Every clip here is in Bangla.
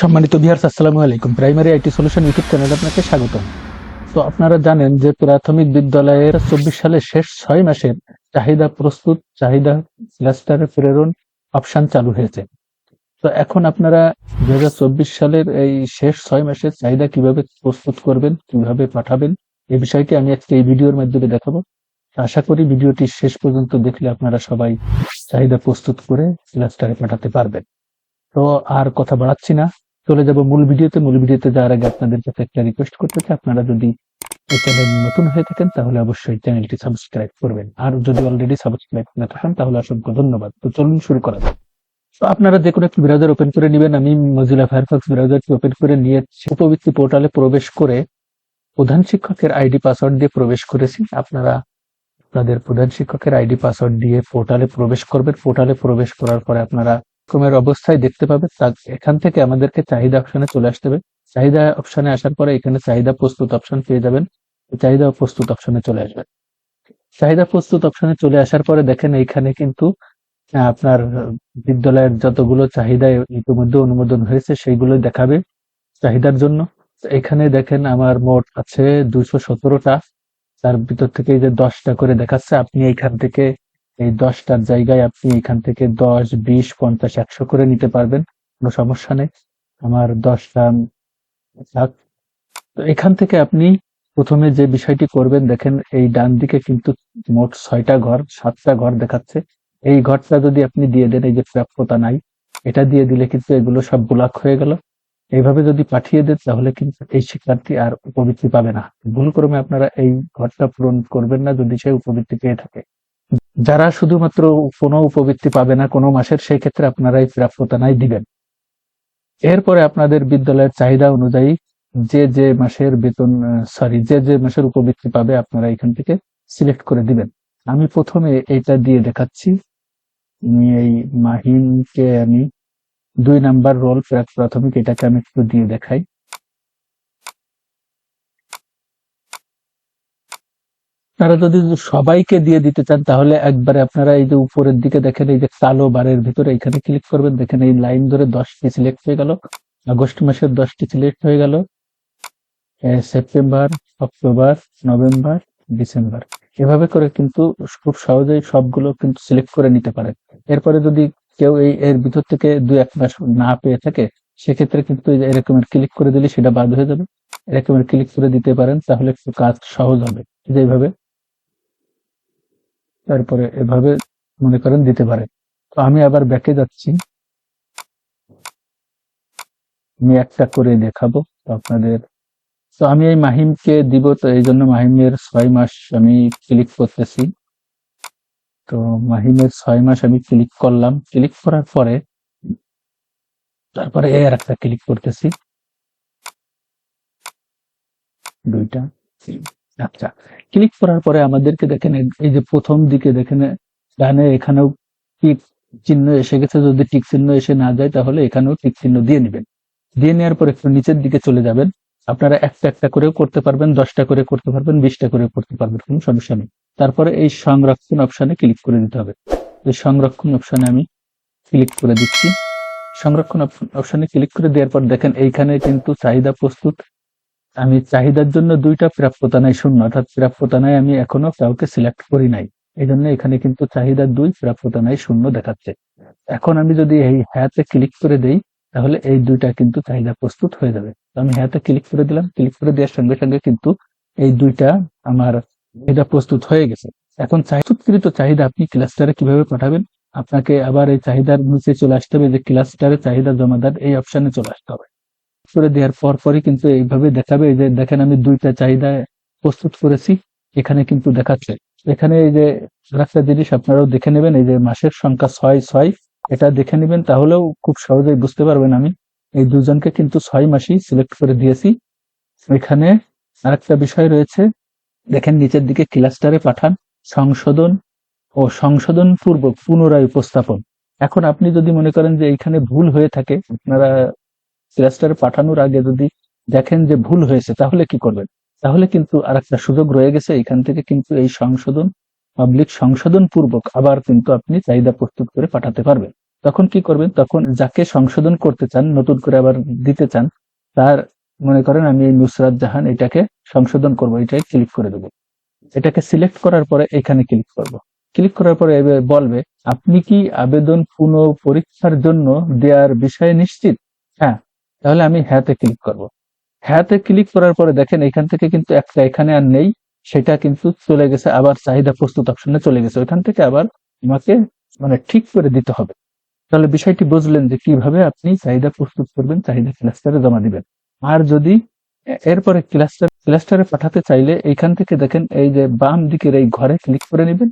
সম্মানিত ভিউয়ার্স আসসালামু আলাইকুম। প্রাইমারি আইটি সলিউশন ইউটিউব চ্যানেলে আপনাকে স্বাগতম। তো আপনারা জানেন যে প্রাথমিক বিদ্যালয়ের চব্বিশ সালের শেষ ছয় মাসের চাহিদা প্রস্তুত, চাহিদা ক্লাস্টারে প্রেরণ অপশন চালু হয়েছে। তো এখন আপনারা দুই সালের এই শেষ ছয় মাসের চাহিদা কীভাবে প্রস্তুত করবেন, কীভাবে পাঠাবেন এই বিষয়টি আমি আজকে এই ভিডিওর মাধ্যমে দেখাবো। আশা করি ভিডিওটি শেষ পর্যন্ত দেখলে আপনারা সবাই চাহিদা প্রস্তুত করে ক্লাস্টারে পাঠাতে পারবেন। তো আর কথা বাড়াচ্ছি না। চলে যাব মূল ভিডিওতে। মূল ভিডিওতে যাওয়ার আগে আপনাদের কাছে একটা রিকোয়েস্ট করতে চাই। আপনারা যদি এই চ্যানেল নতুন হয়ে থাকেন, তাহলে অবশ্যই চ্যানেলটি সাবস্ক্রাইব করবেন। আর যদি অলরেডি সাবস্ক্রাইব না থাকেন, তাহলে অসংখ্য ধন্যবাদ। তো চলুন শুরু করা যাক। তো আপনারা যে কোনো একটি ব্রাউজার ওপেন করে নেবেন। আমি মজিলা ফায়ারফক্স ব্রাউজারটি ওপেন করে নিয়ে উপবৃত্তি পোর্টালে প্রবেশ করে প্রধান শিক্ষকের আইডি পাসওয়ার্ড দিয়ে প্রবেশ করেছি। আপনারা আপনাদের প্রধান শিক্ষকের আইডি পাসওয়ার্ড দিয়ে পোর্টালে প্রবেশ করবেন। পোর্টালে প্রবেশ করার পরে আপনারা এরকমের অবস্থায় দেখতে পাবে এখান থেকে আমাদেরকে চাহিদা অপশনে চলে আসতে হবে। চাহিদা অপশনে আসার পরে এখানে চাহিদা প্রস্তুত অপশন পেয়ে যাবেন, চাহিদা প্রস্তুত অপশনে চলে আসবেন। চাহিদা প্রস্তুত অপশনে চলে আসার পরে দেখেন এইখানে কিন্তু আপনার বিদ্যালয়ের যতগুলো চাহিদা ইতিমধ্যে অনুমোদন হয়েছে সেইগুলো দেখাবে চাহিদার জন্য। এখানে দেখেন আমার মোট আছে দুশো সতেরোটা, তার ভিতর থেকে যে দশটা করে দেখাচ্ছে, আপনি এইখান থেকে এই দশটার জায়গায় আপনি এখান থেকে দশ, বিশ, পঞ্চাশ, একশো করে নিতে পারবেন, কোনো সমস্যা নেই। আমার দশটা থাক। তো এখান থেকে আপনি প্রথমে যে বিষয়টি করবেন, দেখেন এই ডান দিকে কিন্তু মোট ছয়টা ঘর, সাতটা ঘর দেখাচ্ছে। এই ঘরটা যদি আপনি দিয়ে দেন, এই যে প্রাপ্যতা নাই, এটা দিয়ে দিলে কিন্তু এগুলো সব ব্লক হয়ে গেল। এইভাবে যদি পাঠিয়ে দেন, তাহলে কিন্তু এই শিক্ষার্থী আর উপবৃত্তি পাবে না। ভুল ক্রমে আপনারা এই ঘরটা পূরণ করবেন না যদি সে উপবৃত্তি পেয়ে থাকে। যারা শুধুমাত্র কোনো উপবৃত্তি পাবে না কোনো মাসের, সেই ক্ষেত্রে আপনারা এই প্রাপ্যতা নাই দিবেন। এরপরে আপনাদের বিদ্যালয়ের চাহিদা অনুযায়ী যে যে মাসের বেতন সরি যে যে মাসের উপবৃত্তি পাবে আপনারা এখান থেকে সিলেক্ট করে দিবেন। আমি প্রথমে এটা দিয়ে দেখাচ্ছি। এই মাহিমকে আমি দুই নাম্বার রোল প্রাক প্রাথমিক এটাকে আমি একটু দিয়ে দেখাই। আপনারা যদি সবাইকে দিয়ে দিতে চান, তাহলে একবারে আপনারা এই যে উপরের দিকে দেখেন, এই যে কালো বারের ভিতরে এখানে ক্লিক করবেন। দেখেন এই লাইন ধরে দশটি সিলেক্ট হয়ে গেল। আগস্ট মাসের দশটি সিলেক্ট হয়ে গেল। সেপ্টেম্বর অক্টোবর নভেম্বর ডিসেম্বর এভাবে করে কিন্তু খুব সহজেই সবগুলো কিন্তু সিলেক্ট করে নিতে পারে এরপরে যদি কেউ এই, এর ভিতর থেকে দু এক মাস না পেয়ে থাকে, সেক্ষেত্রে কিন্তু এরকমের ক্লিক করে দিলে সেটা বাদ হয়ে যাবে। এরকমের ক্লিক করে দিতে পারেন, তাহলে একটু কাজ সহজ হবে। এইভাবে তারপরে এভাবে মনে করেন দিতে পারে। তো আমি আবার ব্যাকে যাচ্ছি। আমি একটা করে দেখাবো তো আপনাদের। তো আমি এই মাহিমকে দিব, তো এই জন্য মাহিমের ছয় মাস আমি ক্লিক করতেছি। তো মাহিমের ছয় মাস আমি ক্লিক করলাম। ক্লিক করার পরে তারপরে এই আর একটা ক্লিক করতেছি। দুইটা। আচ্ছা ক্লিক করার পরে আমাদেরকে দেখেন, এই- যে প্রথম দিকে দেখেন, ডানে এখানেও টিক চিহ্ন এসে গেছে, যদি টিক চিহ্ন এসে না যায়, তাহলে এখানেও টিক চিহ্ন দিয়ে নেবেন। দিয়ে নেওয়ার পর একটু নিচের দিকে চলে যাবেন। আপনারা একটা একটা করেও করতে পারবেন, দশটা করে করতে পারবেন, বিশটা করে করতে পারবেন, কোনো সমস্যা নেই। তারপরে এই সংরক্ষণ অপশানে ক্লিক করে দিতে হবে। এই সংরক্ষণ অপশনে আমি ক্লিক করে দিচ্ছি। সংরক্ষণ অপশনে ক্লিক করে দেওয়ার পর দেখেন, এইখানে কিন্তু চাহিদা প্রস্তুত। আমি চাহিদার জন্য দুইটা প্রাপ্যতা নাই শূন্য, অর্থাৎ প্রাপ্যতা নাই আমি এখনও কাউকে সিলেক্ট করি নাই। এই জন্য এখানে কিন্তু চাহিদা দুই প্রাপ্যতা নাই শূন্য দেখাচ্ছে। এখন আমি যদি এই হ্যাতে ক্লিক করে দেই, তাহলে এই দুইটা কিন্তু চাহিদা প্রস্তুত হয়ে যাবে। আমি হ্যাতে ক্লিক করে দিলাম ক্লিক করে দেওয়ার সঙ্গে সঙ্গে কিন্তু এই দুইটা আমার চাহিদা প্রস্তুত হয়ে গেছে। এখন প্রস্তুতকৃত চাহিদা আপনি ক্লাস্টারে কীভাবে পাঠাবেন? আপনাকে আবার এই চাহিদার নিচে চলে আসতে হবে যে ক্লাস্টারে চাহিদা জমাদার এই অপশানে চলে আসতে হবে। করে দেওয়ার পর পরই কিন্তু এইভাবে দেখাবে। যে দেখেন আমি দুইটা চাহিদা প্রস্তুত করেছি, এখানে কিন্তু দেখাচ্ছে। এখানে এই যে আরেকটা জিনিস আপনারাও দেখে নেবেন, এই যে মাসের সংখ্যা ছয় ছয়, এটা দেখে নেবেন, তাহলেও খুব সহজেই বুঝতে পারবেন আমি। এই দুজনকে কিন্তু ছয় মাসই সিলেক্ট করে দিয়েছি। এখানে আরেকটা বিষয় রয়েছে, দেখেন নিচের দিকে ক্লাস্টারে পাঠান, সংশোধন ও সংশোধন পূর্বক পুনরায় উপস্থাপন। এখন আপনি যদি মনে করেন যে এইখানে ভুল হয়ে থাকে, আপনারা ক্লাস্টারে পাঠানোর আগে যদি দেখেন যে ভুল হয়েছে, তাহলে কি করবেন? তাহলে কিন্তু আর একটা সুযোগ রয়ে গেছে। এখান থেকে কিন্তু এই সংশোধন, পাবলিক সংশোধন পূর্বক আবার কিন্তু আপনি চাহিদা প্রস্তুত করে পাঠাতে পারবেন। তখন কি করবেন? তখন যাকে সংশোধন করতে চান, নতুন করে আবার দিতে চান, তার মনে করেন আমি এই নুসরাত জাহান, এটাকে সংশোধন করব, এটাই ক্লিক করে দেবো। এটাকে সিলেক্ট করার পরে এখানে ক্লিক করব। ক্লিক করার পরে বলবে, আপনি কি আবেদন পুনঃ পরীক্ষার জন্য দেওয়ার বিষয়ে নিশ্চিত? হ্যাঁ তাহলে আমি হ্যাঁতে ক্লিক করব। হ্যাঁতে ক্লিক করার পরে দেখেন এখান থেকে কিন্তু একটা এখানে আর নেই, সেটা কিন্তু চলে গেছে, আবার চাহিদা প্রস্তুত অপশনে চলে গেছে। ওইখান থেকে আবার আমাকে মানে ঠিক করে দিতে হবে। তাহলে বিষয়টি বুঝলেন যে কীভাবে আপনি চাহিদা প্রস্তুত করবেন, চাহিদা ক্লাস্টারে জমা দিবেন। আর যদি এরপরে ক্লাস্টার ক্লাস্টারে পাঠাতে চাইলে এইখান থেকে দেখেন এই যে বাম দিকের এই ঘরে ক্লিক করে নেবেন।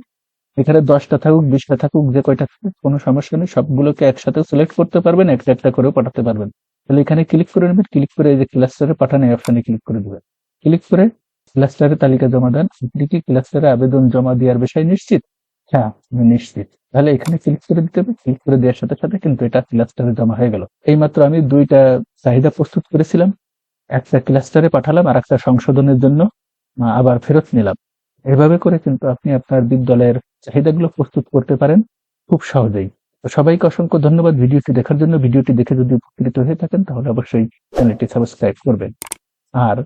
এখানে দশটা থাকুক, বিশটা থাকুক, যে কয়টা থাকুক, কোনো সমস্যা নেই, সবগুলোকে একসাথে সিলেক্ট করতে পারবেন, একটা একটা করেও পাঠাতে পারবেন। তাহলে এখানে ক্লিক করে নেবেন ক্লিক করে এই যে ক্লাস্টারে পাঠানো অপশনে ক্লিক করে দেবেন। ক্লিক করে ক্লাস্টারে তালিকা জমা দেন। আপনি কি ক্লাস্টারে আবেদন জমা দেওয়ার বিষয় নিশ্চিত? হ্যাঁ আমি নিশ্চিত। তাহলে এখানে ক্লিক করে দিতে হবে। ক্লিক করে দেওয়ার সাথে সাথে কিন্তু এটা ক্লাস্টারে জমা হয়ে গেল। এইমাত্র আমি দুইটা চাহিদা প্রস্তুত করেছিলাম। একটা ক্লাস্টারে পাঠালাম আর একটা সংশোধনের জন্য আবার ফেরত নিলাম। এভাবে করে কিন্তু আপনি আপনার বিদ্যালয়ের চাহিদাগুলো প্রস্তুত করতে পারেন। খুব সহজেই। সবাইকে অসংখ্য ধন্যবাদ ভিডিওটি দেখার জন্য। ভিডিওটি দেখে যদি উপকৃত হয়ে থাকেন, তাহলে অবশ্যই চ্যানেলটি সাবস্ক্রাইব করবেন। আর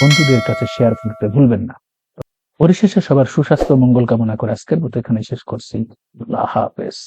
বন্ধুদের কাছে শেয়ার করতে ভুলবেন না। পরিশেষে সবার সুস্বাস্থ্য মঙ্গল কামনা করে আজকের মতো এখানে শেষ করছি। আল্লাহ হাফেজ।